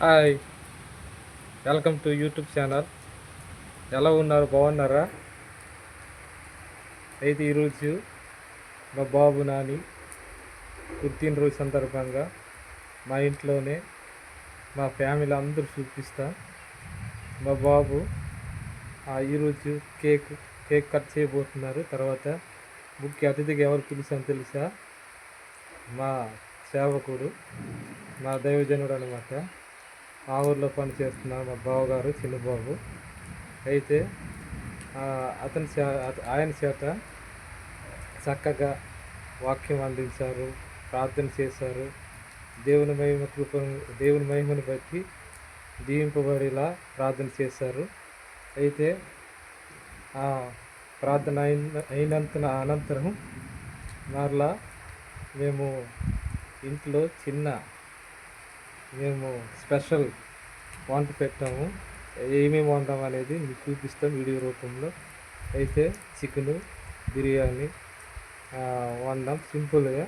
Hi. Welcome to YouTube channel. ఎలా ఉన్నారు? బాగున్నారా? అయితే ఈరోజు మా బాబు నాని పుట్టినరోజు సందర్భంగా మా ఇంట్లోనే మా ఫ్యామిలీ అందరూ చూపిస్తా. మా బాబు ఆ ఈరోజు కేక్ కేక్ కట్ చేయబోతున్నారు. తర్వాత ముఖ్య అతిథిగా ఎవరు పిలిచాను తెలుసా? మా సేవకుడు మా దైవజనుడు అనమాట ఆ ఊర్లో పని చేస్తున్న మా బావగారు చిన్నబాబు. అయితే అతని చే ఆయన చేత చక్కగా వాక్యం అందించారు ప్రార్థన చేశారు. దేవుని మహిమ కృప దేవుని మహిమను బట్టి దీవింపబడేలా ప్రార్థన చేశారు. అయితే ఆ ప్రార్థన అయిన అయినంత అనంతరం మరలా మేము ఇంట్లో చిన్న మేము స్పెషల్ వంట పెట్టాము. ఏమేమి వండాం అనేది మీకు చూపిస్తాం వీడియో రూపంలో. అయితే చికెను బిర్యానీ వండాం సింపుల్గా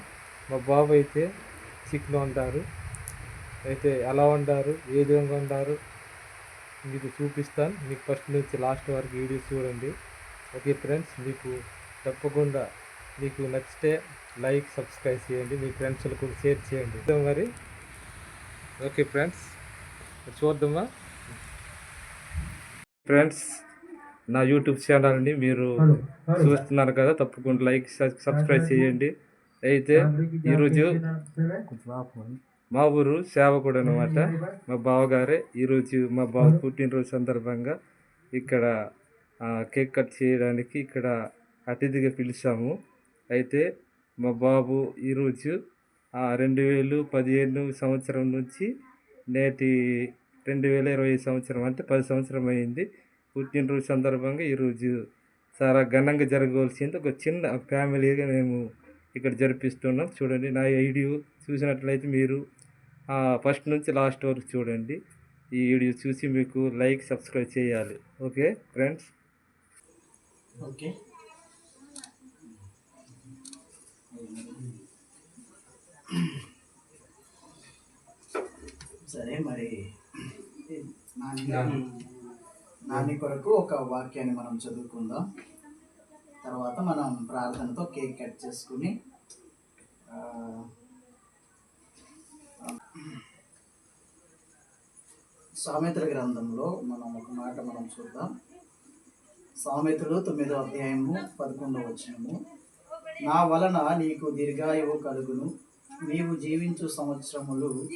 మా బాబు అయితే చికెన్ వండారు. అయితే ఎలా వండారు ఏ విధంగా వండారు మీకు చూపిస్తాను. మీకు ఫస్ట్ నుంచి లాస్ట్ వరకు వీడియో చూడండి. ఓకే ఫ్రెండ్స్ మీకు తప్పకుండా మీకు నచ్చితే లైక్ సబ్స్క్రైబ్ చేయండి. మీ ఫ్రెండ్స్లకు కూడా షేర్ చేయండి. మరి ఓకే ఫ్రెండ్స్ చూద్దామా ఫ్రెండ్స్ నా యూట్యూబ్ ఛానల్ని మీరు చూస్తున్నారు కదా తప్పకుండా లైక్ సబ్స్క్రైబ్ చేయండి. అయితే ఈరోజు మా ఊరు సేవకుడు అనమాట మా బావగారే ఈరోజు మా బావ పుట్టినరోజు సందర్భంగా ఇక్కడ కేక్ కట్ చేయడానికి ఇక్కడ అతిథిగా పిలిచాము. అయితే మా బాబు ఈరోజు రెండు వేలు పదిహేను సంవత్సరం నుంచి నేటి రెండు వేల ఇరవై సంవత్సరం అంటే పది సంవత్సరం అయింది. పుట్టినరోజు సందర్భంగా ఈరోజు చాలా ఘనంగా జరగవలసింది. ఒక చిన్న ఫ్యామిలీగా మేము ఇక్కడ జరిపిస్తున్నాం. చూడండి నా వీడియో చూసినట్లయితే మీరు ఫస్ట్ నుంచి లాస్ట్ వరకు చూడండి. ఈ వీడియో చూసి మీకు లైక్ సబ్స్క్రైబ్ చేయాలి. Okay friends? ఓకే. సరే మరి నాని కొరకు ఒక వాక్యాన్ని మనం చదువుకుందాం. తర్వాత మనం ప్రార్థనతో కేక్ కట్ చేసుకుని సామెతల గ్రంథంలో మనం ఒక మాట మనం చూద్దాం. సామెతలు తొమ్మిదో అధ్యాయము పదకొండవ వచనము. నా వలన నీకు దీర్ఘాయువు కలుగును. నీవు జీవించు సంవత్సరములు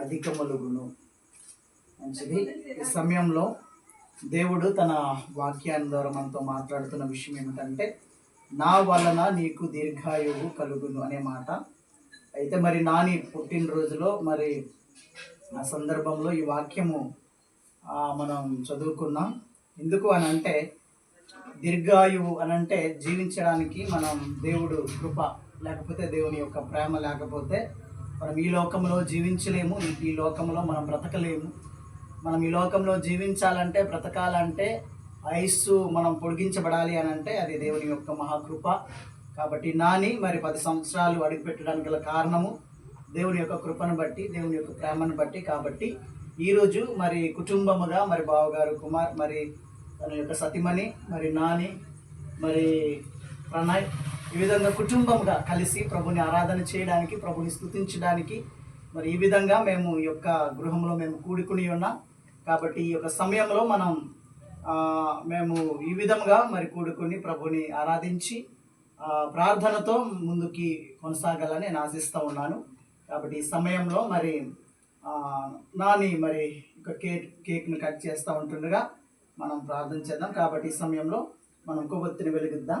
అధికములుగును. మంచిది. ఈ సమయంలో దేవుడు తన వాక్యాన్ని ద్వారా మనతో మాట్లాడుతున్న విషయం ఏమిటంటే నా వలన నీకు దీర్ఘాయువు కలుగును అనే మాట. అయితే మరి నాని పుట్టినరోజులో మరి ఆ సందర్భంలో ఈ వాక్యము మనం చదువుకున్నాం. ఎందుకు అని అంటే దీర్ఘాయువు అనంటే జీవించడానికి మనం దేవుడు కృప లేకపోతే దేవుని యొక్క ప్రేమ లేకపోతే మనం ఈ లోకంలో జీవించలేము ఈ- లోకంలో మనం బ్రతకలేము. మనం ఈ లోకంలో జీవించాలంటే బ్రతకాలంటే ఆయుస్సు మనం పొడిగించబడాలి అని అంటే అది దేవుని యొక్క మహాకృప. కాబట్టి నాని మరి పది సంవత్సరాలు అడుగుపెట్టడానికి గల కారణము దేవుని యొక్క కృపను బట్టి దేవుని యొక్క ప్రేమను బట్టి. కాబట్టి ఈరోజు మరి కుటుంబముగా మరి బావగారు కుమార్ మరి తన యొక్క సతిమణి మరి నాని మరి ప్రణయ్ ఈ విధంగా కుటుంబంగా కలిసి ప్రభుని ఆరాధన చేయడానికి ప్రభుని స్తుతించడానికి మరి ఈ విధంగా మేము ఈ యొక్క గృహంలో మేము కూడుకుని ఉన్నాం. కాబట్టి ఈ యొక్క సమయంలో మనం మేము ఈ విధంగా మరి కూడుకుని ప్రభుని ఆరాధించి ప్రార్థనతో ముందుకి కొనసాగాలని నేను ఆశిస్తూ ఉన్నాను. కాబట్టి ఈ సమయంలో మరి నాని మరి ఒక కేక్ కేక్ని కట్ చేస్తూ ఉంటుండగా మనం ప్రార్థన చేద్దాం. కాబట్టి ఈ సమయంలో మనం కొవ్వొత్తిని వెలిగిద్దాం.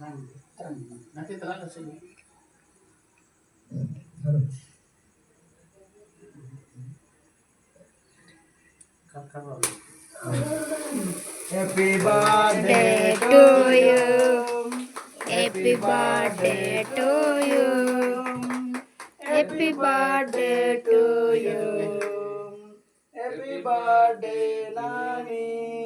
Happy birthday to you. Happy birthday to you. Happy birthday to you. Happy birthday, Nani.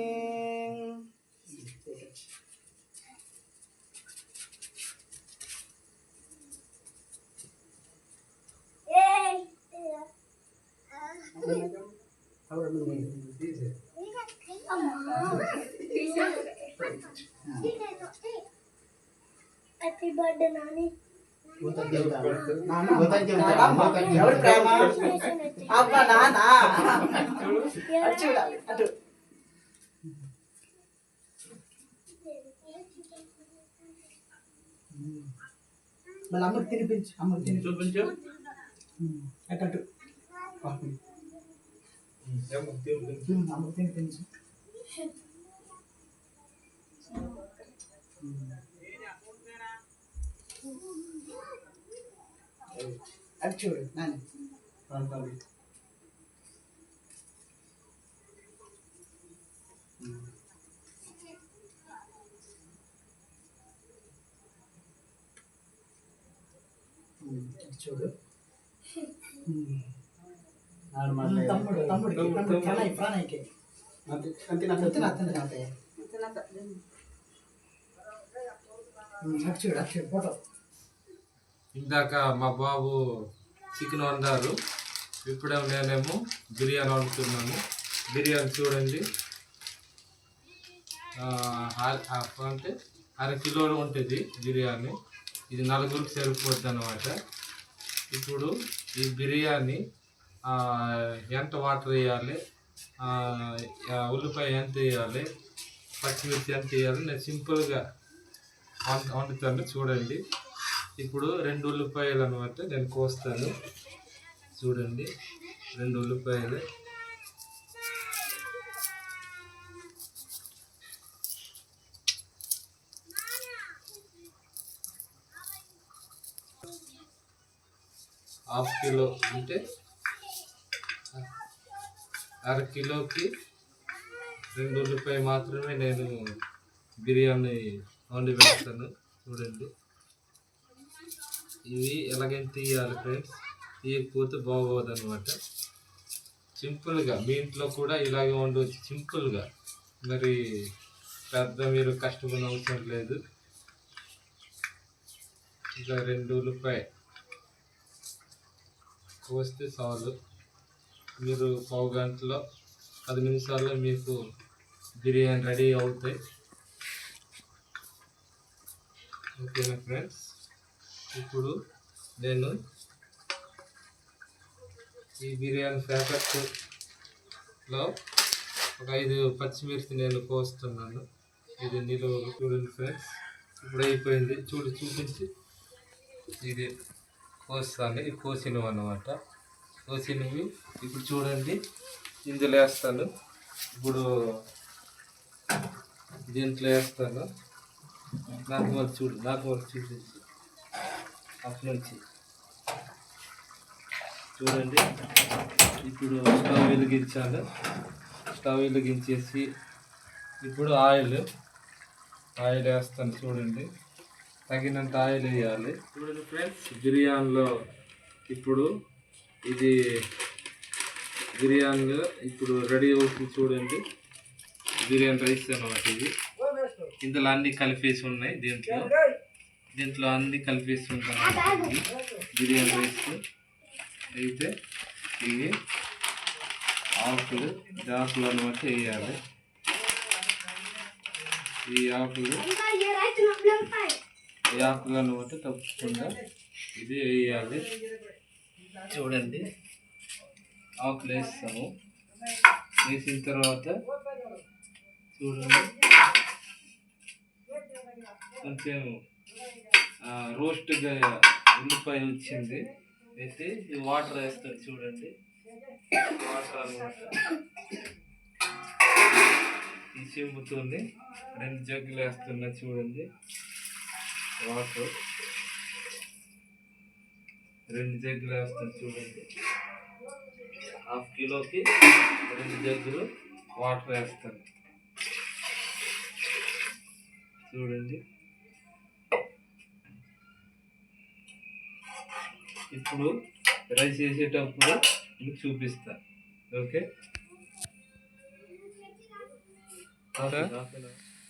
Happy birthday Nani ఎవరి ప్రేమ అబ్బా నానా అటు చూడాలి అటు మళ్ళీ అమ్మకి తినిపించు అమ్మకి తిని చూపించు అటు అటు అమ్మకి తినిపించు అటు చూడు నాని అటు చూడు తమ్ముడు తమ్ముడు తమ్ముడు ప్రణయ్ ప్రణయ్కి అతను అతను అతను ఇందాక మా బాబు చికెన్ వండారు. ఇప్పుడే నేనేమో బిర్యానీ వండుతున్నాను. బిర్యానీ చూడండి. అంటే అర కిలో ఉంటుంది బిర్యానీ. ఇది నలుగురికి సరిపోద్ది అనమాట ఇప్పుడు ఈ బిర్యానీ ఎంత వాటర్ వేయాలి? ఉల్లిపాయ ఎంత వేయాలి? పచ్చిమిర్చి ఎంత వేయాలి? నేను సింపుల్గా వంట వండుతాను చూడండి. ఇప్పుడు రెండు ఉల్లిపాయలు అనమాట నేను కోస్తాను. చూడండి. రెండు ఉల్లిపాయలు. హాఫ్ కిలో అంటే అర కిలోకి రెండు ఉల్లిపాయ మాత్రమే నేను బిర్యానీ వండి పెడతాను. చూడండి. ఇవి ఎలాగైనా తీయాలి ఫ్రెండ్స్. తీయకపోతే బాగోదు అనమాట సింపుల్గా మీ ఇంట్లో కూడా ఇలాగే ఉండవచ్చు సింపుల్గా. మరి పెద్ద మీరు కష్టపడిన అవసరం లేదు. ఇంకా రెండు ఉల్లిపాయ కోస్తే చాలు. మీరు పావు గంటలో పది నిమిషాల్లో మీకు బిర్యానీ రెడీ అవుతాయి. ఓకేనా ఫ్రెండ్స్? ఇప్పుడు నేను ఈ బిర్యానీ ప్యాకెట్లో ఒక ఐదు పచ్చిమిర్చి నేను కోస్తున్నాను. ఇది నిలువ చూడండి ఫ్రెండ్స్. ఇప్పుడు అయిపోయింది. చూడు చూపించి. ఇది కోస్తాను. ఇది కోసినవి అన్నమాట కోసినవి ఇప్పుడు చూడండి ఇందులో వేస్తాను. ఇప్పుడు దీంట్లో వేస్తాను. నాకు మరి చూడు నాకు మరి చూపించి అటు నుంచి. చూడండి ఇప్పుడు స్టవ్ వెలిగించాను. స్టవ్ వెలిగించేసి ఇప్పుడు ఆయిల్ ఆయిల్ వేస్తాను చూడండి. తగినంత ఆయిల్ వేయాలి. చూడండి ఫ్రెండ్స్ బిర్యానీలో ఇప్పుడు ఇది బిర్యానీలో ఇప్పుడు రెడీ అవుతుంది చూడండి. బిర్యానీ రైస్ అన్నమాట ఇది. ఇందులో అన్ని కలిపేసి ఉన్నాయి దీంట్లో. దీంట్లో అన్ని కలిపేసి ఉంటాయి బిర్యానీ రైస్. అయితే ఇవి ఆకులు దాకులు అనమాట వేయాలి. ఈ ఆకులు ఈ ఆకులు అనమాట తప్పకుండా ఇది వేయాలి. చూడండి. ఆకులు వేస్తాము వేసిన తర్వాత చూడండి. కొంచెం రోస్ట్గా ఉల్లిపాయ వచ్చింది. అయితే ఈ వాటర్ వేస్తాం చూడండి. వాటర్ అనమాట. ఈ చెంబుతుంది రెండు జగ్గులు వేస్తున్నా చూడండి. వాటర్ రెండు జగ్గులు వేస్తాను చూడండి. హాఫ్ కిలోకి రెండు జగ్గులు వాటర్ వేస్తాను. చూడండి. ఇప్పుడు రైస్ చేసేటప్పుడు మీకు చూపిస్తా. ఓకే?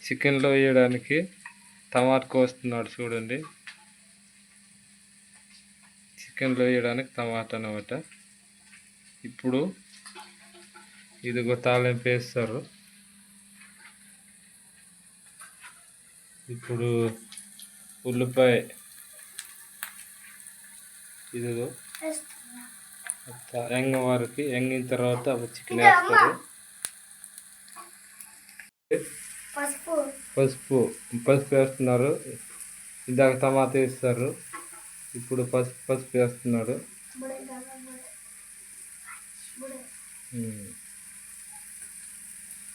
చికెన్లో వేయడానికి టమాటా కోస్తున్నాడు చూడండి. చికెన్లో వేయడానికి టమాటా అనమాట ఇప్పుడు ఇదిగో తాలింపు వేస్తారు. ఇప్పుడు ఉల్లిపాయ ఇదిగో ఎంగ వారికి ఎంగిన తర్వాత చికెన్ వేస్తారు. పసుపు. పసుపు. పసుపు వేస్తున్నారు. ఇందాక టమాటా వేస్తారు. ఇప్పుడు పసుపు పసుపు వేస్తున్నాడు.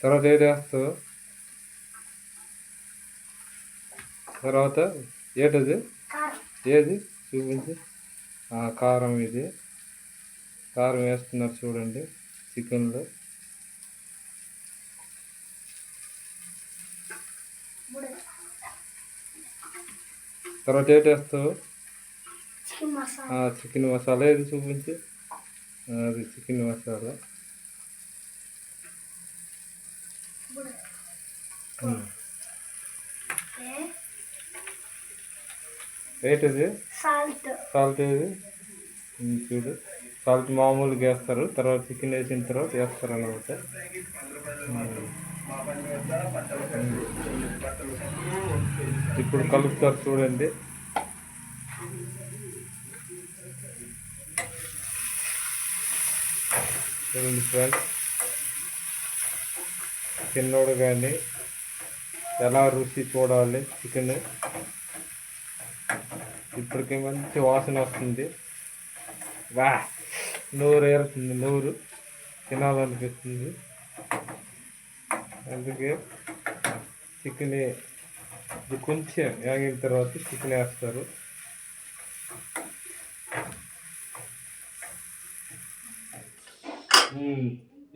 తర్వాత ఏది వేస్తావు? తర్వాత ఏటది? ఏది? చూపించి. ఆ, కారం ఇది. కారం వేస్తున్నారు చూడండి చికెన్లో. తర్వాత ఏటి వేస్తావు చికెన్ మసాలా. ఇది చూపించి? అది చికెన్ మసాలా. ఏంటిది? సాల్ట్. సాల్ట్ ఏది? చూడు. సాల్ట్ మామూలుగా వేస్తారు. తర్వాత చికెన్ వేసిన తర్వాత వేస్తారు అనమాట ఇప్పుడు కలుపుతారు చూడండి. చూడండి ఫ్రెండ్స్. చిన్నోడు కానీ ఎలా రుచి చూడాలి చికెన్? ఇప్పటికి మంచి వాసన వస్తుంది. వా నోరు ఏరుతుంది నోరు తినాలనిపిస్తుంది. అందుకే చికెన్ ఇది కొంచెం వేగిన తర్వాత చికెన్ వేస్తారు మ్మ్.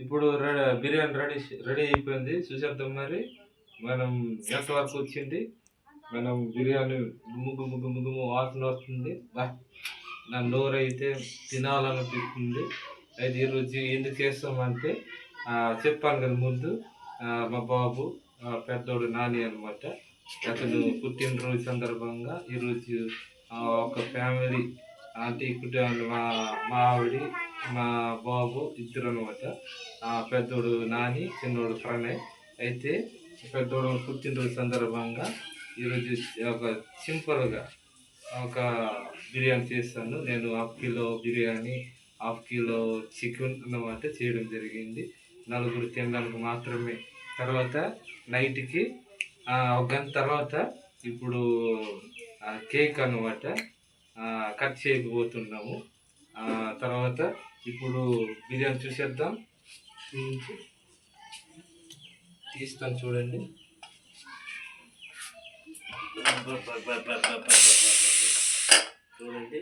ఇప్పుడు రెడీ బిర్యానీ రెడీ రెడీ అయిపోయింది. చూసేద్దాం మరి. మనం ఎంతవరకు వచ్చింది? మనం బిర్యానీ గుమ్ము గుమ్ము గుమ్ము గుమ్ము వాసన వస్తుంది. బా నా నోరు అయితే తినాలనిపిస్తుంది. అయితే ఈరోజు ఎందుకు చేస్తామంటే చెప్పాను కదా ముందు మా బాబు పెద్దోడు నాని అనమాట అతను పుట్టినరోజు సందర్భంగా ఈరోజు ఒక ఫ్యామిలీ అంటే ఇక్కడ మా మా ఆవిడ మా బాబు ఇద్దరు అనమాట పెద్దోడు నాని చిన్నోడు ప్రణయ్. అయితే పెద్దోడు పుట్టినరోజు సందర్భంగా ఈరోజు ఒక సింపుల్గా ఒక బిర్యానీ చేస్తాను. నేను half kilo biryani half kilo chicken అన్నమాట చేయడం జరిగింది. నలుగురు తినడానికి మాత్రమే. తర్వాత నైట్కి ఒక గంట తర్వాత ఇప్పుడు కేక్ అనమాట కట్ చేయకపోతున్నాము తర్వాత ఇప్పుడు బిర్యానీ చూసేద్దాం. తీస్తాను చూడండి. చూడండి.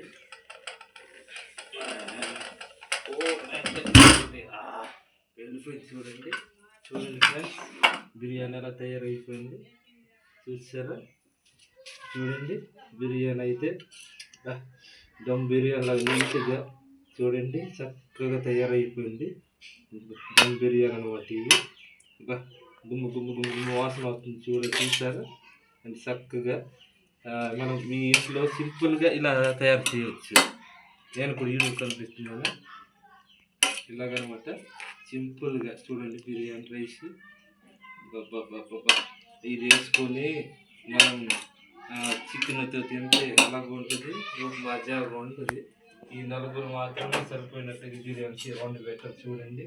వెళ్ళిపోయింది చూడండి. చూడండి. ఫ్రెండ్స్ బిర్యానీ ఎలా తయారైపోయింది. చూసారా? చూడండి బిర్యానీ అయితే. దమ్ బిర్యానీ నీట్గా చూడండి చక్కగా తయారైపోయింది. దమ్ బిర్యానీ అనమాట ఇది బా గుమ్మ గుమ్మ గుమ్మ గుమ్మ వాసన వస్తుంది చూడ చూసారా అండ్ చక్కగా మనం మీ ఇంట్లో సింపుల్గా ఇలా తయారు చేయవచ్చు నేను కూడా వీడియో కనిపిస్తున్నాను. ఇలాగనమాట సింపుల్గా చూడండి బిర్యానీ రైస్. బాబా ఇది వేసుకొని మనం చికెన్తో తింటే ఎలాగ ఉంటుంది ఒక మజాగా ఉంటుంది. ఈ నలుగురు మాత్రమే సరిపోయినట్టుగా బిర్యానీ వండి పెట్టారు చూడండి.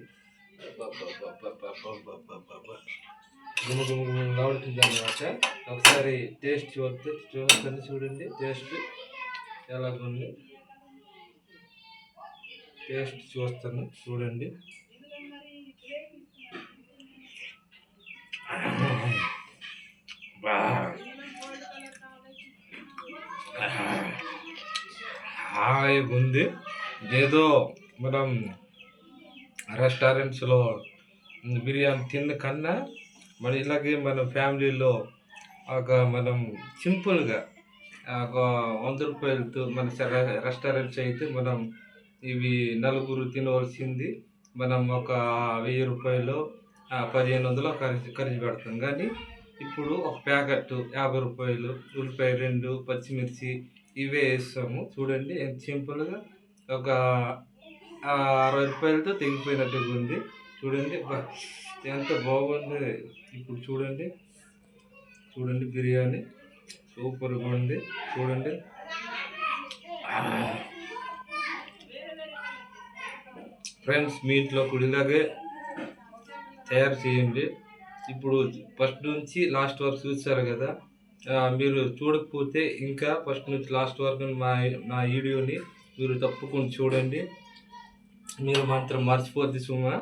గుమ లాడుతుంది అనమాట ఒకసారి టేస్ట్ చూస్తే చూస్తాను చూడండి టేస్ట్ ఎలాగుంది. టేస్ట్ చూస్తాను చూడండి. బా. హాయిగా ఉంది. ఏదో మనం రెస్టారెంట్స్లో బిర్యానీ తిన్న కన్నా మన ఇలాగే మన ఫ్యామిలీలో ఒక మనం సింపుల్గా ఒక వంద రూపాయలతో మన రెస్టారెంట్స్ అయితే మనం ఇవి నలుగురు తినవలసింది. మనం ఒక వెయ్యి రూపాయలు పదిహేను వందలు ఖర్చు ఖర్చు పెడతాం. కానీ ఇప్పుడు ఒక ప్యాకెట్ యాభై రూపాయలు ఉల్లిపాయ రెండు పచ్చిమిర్చి ఇవే వేస్తాము. చూడండి ఎంత సింపుల్గా ఒక అరవై రూపాయలతో తెగిపోయినట్టుగా ఉంది. చూడండి ఎంత బాగుంది. ఇప్పుడు చూడండి చూడండి బిర్యానీ. సూపర్గా ఉంది. చూడండి. ఫ్రెండ్స్ మీ ఇంట్లో కూడా ఇలాగే తయారు చేయండి. ఇప్పుడు ఫస్ట్ నుంచి లాస్ట్ వరకు చూస్తారు కదా మీరు చూడకపోతే ఇంకా ఫస్ట్ నుంచి లాస్ట్ వరకు మా నా వీడియోని మీరు తప్పకుండా చూడండి. మీరు మాత్రం మర్చిపోద్ది సుమా.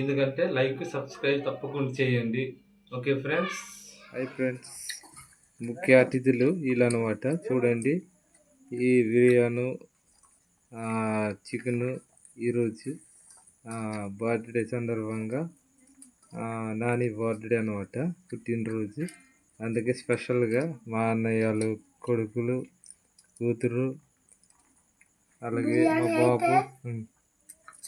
ఎందుకంటే లైక్ సబ్స్క్రైబ్ తప్పకుండా చేయండి. Okay friends? Hi friends. ముఖ్య అతిథులు వీళ్ళనమాట చూడండి ఈ బిర్యాను చికెన్ ఈరోజు బర్త్డే సందర్భంగా నాని బర్త్డే అనమాట. పుట్టినరోజు. అందుకే స్పెషల్గా మా అన్నయ్యలు కొడుకులు కూతురు అలాగే మా బాబు.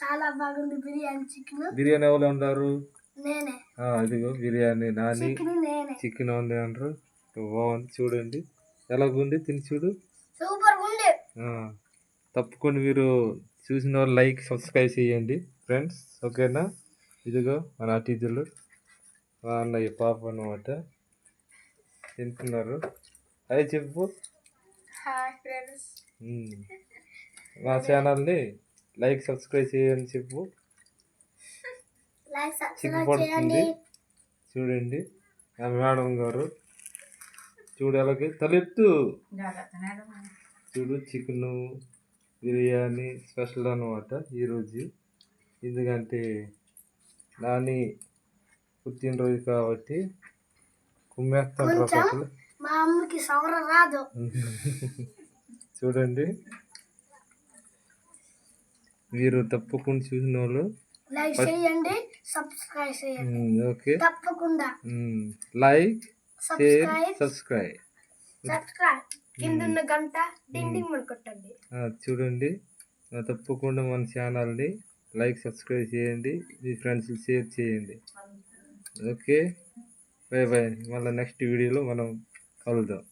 చాలా బాగుంది బిర్యానీ చికెన్. బిర్యానీ ఎవరు ఉన్నారు ఇదిగో బిర్యానీ నాని. చికెన్ ఉంది అంటారు. బాగుంది. చూడండి. ఎలాగుంది? తిని చూడు. సూపర్ ఉంది తప్పకుండా మీరు చూసిన వాళ్ళు లైక్ సబ్స్క్రైబ్ చేయండి ఫ్రెండ్స్. ఓకేనా? ఇదిగో మన అతిథులు మా అన్నయ్య పాప అనమాట తింటున్నారు. అవి చెప్పు. ఉమ్. మా ఛానల్ని లైక్ సబ్స్క్రైబ్ చేయండి చెప్పు. చేయండి. చూడండి. ఆ మేడం గారు. చూడు అలాగే తలెత్తు. చూడు చికెన్ బిర్యానీ స్పెషల్ అనమాట ఈరోజు. ఎందుకంటే నాని పుట్టినరోజు కాబట్టి మా అమ్మకి సవర రాదు. చూడండి. మీరు తప్పకుండా చూసిన వాళ్ళు. లైక్ చేయండి సబ్స్క్రైబ్ చేయండి. ఓకే తప్పకుండా. Um, like share subscribe subscribe కింద ఉన్న గంట డింగ్ డింగ్ అని కొట్టండి. ఆ, చూడండి. తప్పకుండా మన ఛానల్ని లైక్ సబ్స్క్రైబ్ చేయండి. మీ ఫ్రెండ్స్ షేర్ చేయండి. ఓకే బాయ్ బాయ్ మళ్ళీ నెక్స్ట్ వీడియోలో మనం కలుద్దాం.